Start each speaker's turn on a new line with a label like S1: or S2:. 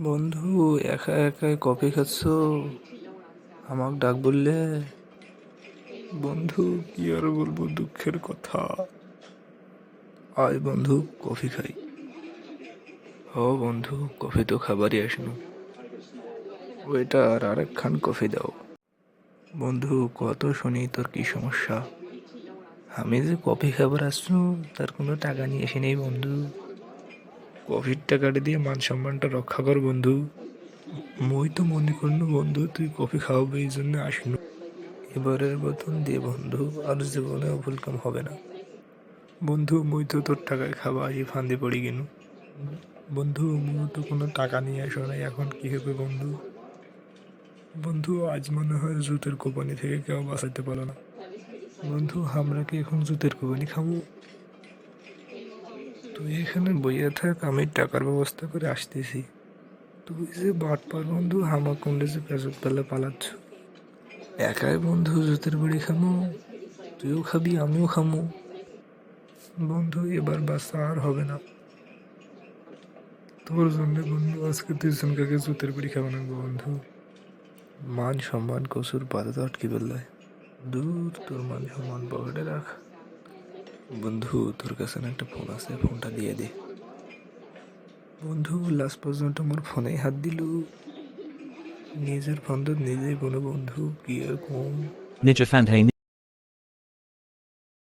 S1: বন্ধু, একা একাই কফি খাচ্ছ? আমাক ডাক বললে? বন্ধু, কি আর বলব দুঃখের কথা? আয় বন্ধু, কফি খাই। ও বন্ধু, কফি তো খাবারই আসনু। ওইটার আরেক খান কফি দাও। বন্ধু, কত শুনি তোর কি সমস্যা? আমি যে কফি খাবার আসছু তার কোনো টাকা নিয়ে এসে নেই বন্ধু। কফির টাকাটা দিয়ে মান সম্মানটা রক্ষা কর, বন্ধু। মই তো মনে করনু বন্ধু, তুই কফি খাওয়াবে, এই জন্য আসনু। এবারের মতন দিয়ে বন্ধু, আর জীবনে ভুল কাম হবে না। বন্ধু, মই তো তোর টাকায় খাওয়া আসি ফান্দি পড়ি গেনু বন্ধু মুই তো কোনো টাকা নিয়ে আসো নাই, এখন কি হবে, বন্ধু? বন্ধু, আজ মনে হয় জুতের কোম্পানি থেকে কেউ বাঁচাইতে পারল না। বন্ধু, আমরা কি এখন জুতের কোম্পানি খাব? তুই এখানে বইয়ে থাক, আমি টাকার ব্যবস্থা করে আসতেছি। তুই যে বাট পার বন্ধু হামা কুন্ডে যে পেঁচক পেলে পালাচ্ছ। একাই বন্ধু, জুতের বাড়ি খামো, তুইও খাবি, আমিও খামো। বন্ধু, এবার বাচ্চা আর হবে না। তোর জন্য বন্ধু, আজকে তুই কাকে জুতের বাড়ি খাব না বন্ধু। মান সম্মান কসুর পাতা আটকে বেলায় দূর, তোর মান সম্মান পকেটে রাখ। বন্ধু, তোর কাছে না একটা ফোন আছে, ফোনটা দিয়ে দে। বন্ধু, লাস্ট পর্যন্ত আমার ফোনে হাত দিল। নিজের ফোন তো নিজেই কোনো বন্ধু, কি এরকম
S2: নিজের ফ্যান